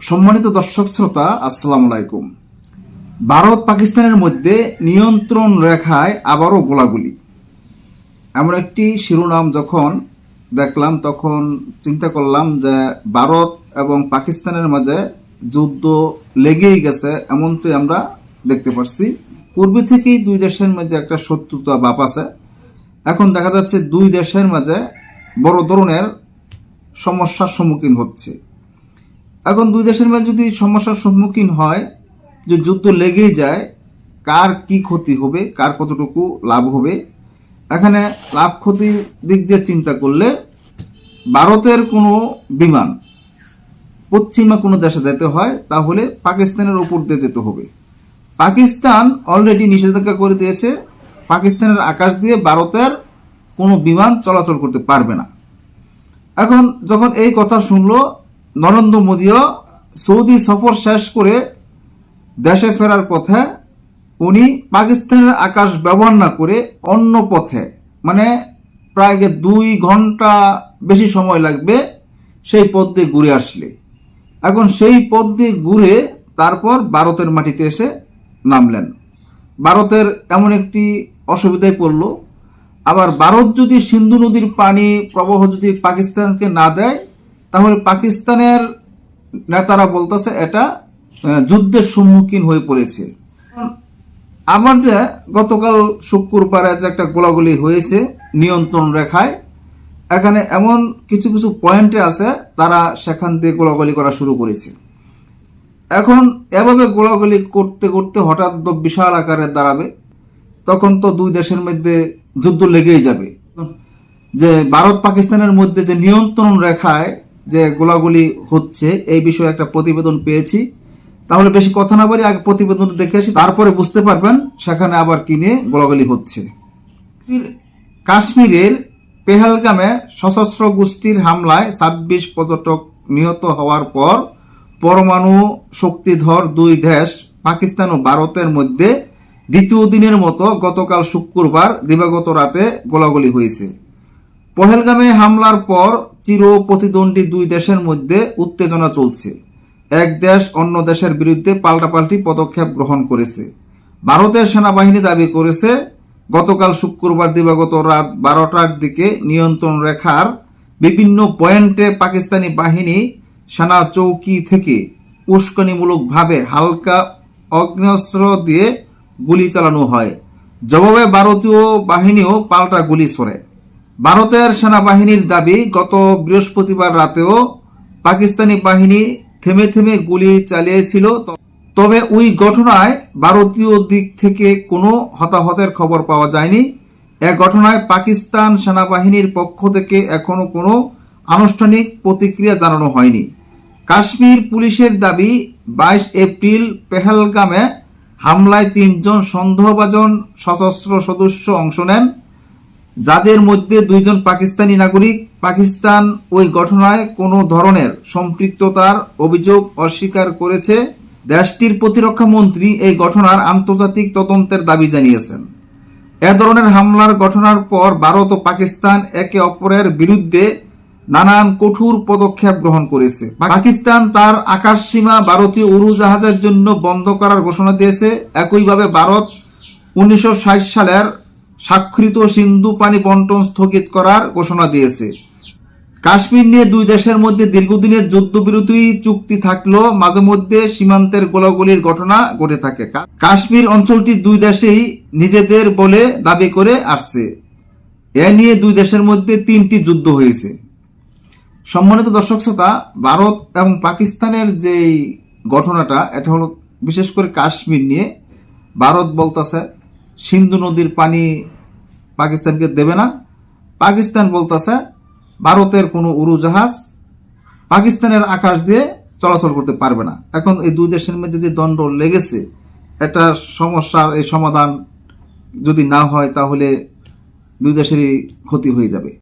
সম্মানিত দর্শক শ্রোতা, আসসালামু আলাইকুম। ভারত পাকিস্তানের মধ্যে নিয়ন্ত্রণ রেখায় আবারও গোলাগুলি। এমন একটি শিরোনাম যখন দেখলাম, তখন চিন্তা করলাম যে ভারত এবং পাকিস্তানের মাঝে যুদ্ধ লেগেই গেছে, এমনটাই আমরা দেখতে পাচ্ছি। পূর্বে থেকেই দুই দেশের মাঝে একটা শত্রুতা বাপ আছে। এখন দেখা যাচ্ছে দুই দেশের মাঝে বড় ধরনের সমস্যার সম্মুখীন হচ্ছে। এখন দুই দেশের মাঝে যদি সমস্যার সম্মুখীন হয়, যে যুদ্ধ লেগেই যায়, কার কি ক্ষতি হবে, কার কতটুকু লাভ হবে, এখানে লাভ ক্ষতির দিক দিয়ে চিন্তা করলে ভারতের কোনো বিমান পশ্চিমা কোনো দেশে যেতে হয়, তাহলে পাকিস্তানের উপর দিয়ে যেতে হবে। পাকিস্তান অলরেডি নিষেধাজ্ঞা করে দিয়েছে, পাকিস্তানের আকাশ দিয়ে ভারতের কোনো বিমান চলাচল করতে পারবে না। এখন যখন এই কথা শুনলো নরেন্দ্র মোদীও সৌদি সফর শেষ করে দেশে ফেরার পথে উনি পাকিস্তানের আকাশ ব্যবহার না করে অন্য পথে মানে প্রায় দুই ঘণ্টা বেশি সময় লাগবে সেই পথ দিয়ে ঘুরে আসলে। এখন সেই পথ দিয়ে ঘুরে তারপর ভারতের মাটিতে এসে নামলেন। ভারতের এমন একটি অসুবিধায় পড়ল। আবার ভারত যদি সিন্ধু নদীর পানি প্রবাহ যদি পাকিস্তানকে না দেয় তাহলে পাকিস্তানের নেতারা বলতেছে এটা যুদ্ধের সম্মুখীন হয়ে পড়েছে। আমার যে গতকাল শুক্রবারে যে একটা গোলাগুলি হয়েছে নিয়ন্ত্রণ রেখায়, এখানে এমন কিছু কিছু পয়েন্টে আছে, তারা সেখান দিয়ে গোলাগুলি করা শুরু করেছে। এখন এভাবে গোলাগুলি করতে করতে হঠাৎ বিশাল আকারে দাঁড়াবে, তখন তো দুই দেশের মধ্যে যুদ্ধ লেগেই যাবে। যে ভারত পাকিস্তানের মধ্যে যে নিয়ন্ত্রণ রেখায় যে গোলাগুলি হচ্ছে, এই বিষয়ে একটা প্রতিবেদন পেয়েছি। তাহলে বেশি কথা না বলি আগে প্রতিবেদন দেখে আসি, তারপরে বুঝতে পারবেন সেখানে আবার কি নিয়ে গোলাগুলি হচ্ছে। কাশ্মীরের পেহেলগামে সশস্ত্র গোষ্ঠীর হামলায় ছাব্বিশ পর্যটক নিহত হওয়ার পর পরমাণু শক্তিধর দুই দেশ, পাকিস্তান ও ভারতের মধ্যে দ্বিতীয় দিনের মতো গতকাল শুক্রবার, দিবাগত রাতে গোলাগুলি হয়েছে। পহেলগামে হামলার পর চির প্রতিদ্বন্দ্বী দুই দেশের মধ্যে উত্তেজনা চলছে। এক দেশ অন্য দেশের বিরুদ্ধে পাল্টাপাল্টি পদক্ষেপ গ্রহণ করেছে। ভারতের সেনাবাহিনী দাবি করেছে, গতকাল শুক্রবার দিবাগত রাত বারোটার দিকে নিয়ন্ত্রণ রেখার বিভিন্ন পয়েন্টে পাকিস্তানি বাহিনী সেনা চৌকি থেকে উস্কানিমূলকভাবে হালকা অগ্নেয়াস্ত্র দিয়ে গুলি চালানো হয়। জবাবে ভারতীয় বাহিনীও পাল্টা গুলি ছোড়ে ভারতের সেনাবাহিনীর দাবি, গত বৃহস্পতিবার রাতেও পাকিস্তানি বাহিনী থেমে থেমে গুলি চালিয়েছিল। তবে ওই ঘটনায় ভারতীয় দিক থেকে কোনো হতাহতের খবর পাওয়া যায়নি। এ ঘটনায় পাকিস্তান সেনাবাহিনীর পক্ষ থেকে এখনও কোনো আনুষ্ঠানিক প্রতিক্রিয়া জানানো হয়নি। কাশ্মীর পুলিশের দাবি, বাইশ এপ্রিল পেহেলগামে হামলায় তিনজন সন্দেহভাজন সশস্ত্র সদস্য অংশ নেন। যাদের মধ্যে দুইজন পাকিস্তানি নাগরিক, পাকিস্তান ওই ঘটনায় কোনো ধরনের সম্পৃক্ততার অভিযোগ অস্বীকার করেছে। দেশটির প্রতিরক্ষা মন্ত্রী এই ঘটনার আন্তর্জাতিক তদন্তের দাবি জানিয়েছেন। এ ধরনের হামলার ঘটনার পর ভারত ও পাকিস্তান একে অপরের বিরুদ্ধে নানান কঠোর পদক্ষেপ গ্রহণ করেছে। পাকিস্তান তার আকাশ সীমা ভারতীয় উড়োজাহাজের জন্য বন্ধ করার ঘোষণা দিয়েছে। একইভাবে ভারত উনিশশো সালের স্বাক্ষরিত সিন্ধু পানি বন্টন স্থগিত করার ঘোষণা দিয়েছে। কাশ্মীর নিয়ে দুই দেশের মধ্যে দীর্ঘদিনের যুদ্ধবিরতি চুক্তি থাকলেও মাঝে মধ্যে সীমান্তের গোলাগুলির ঘটনা ঘটে থাকে। কাশ্মীর অঞ্চলটি দুই দেশেই নিজেদের বলে দাবি করে আসছে। এ নিয়ে দুই দেশের মধ্যে তিনটি যুদ্ধ হয়েছে। সম্মানিত দর্শক শ্রোতা, ভারত এবং পাকিস্তানের যে ঘটনাটা, এটা হলো বিশেষ করে কাশ্মীর নিয়ে। ভারত বলতেছে, সিন্ধু নদীর পানি পাকিস্তানকে দেবে না। পাকিস্তান বলতেছে, ভারতের কোনো উড়োজাহাজ পাকিস্তানের আকাশ দিয়ে চলাচল করতে পারবে না। এখন এই দুই দেশের মধ্যে যে দণ্ড লেগেছে, এটা সমস্যার এই সমাধান যদি না হয়, তাহলে দুই দেশেরই ক্ষতি হয়ে যাবে।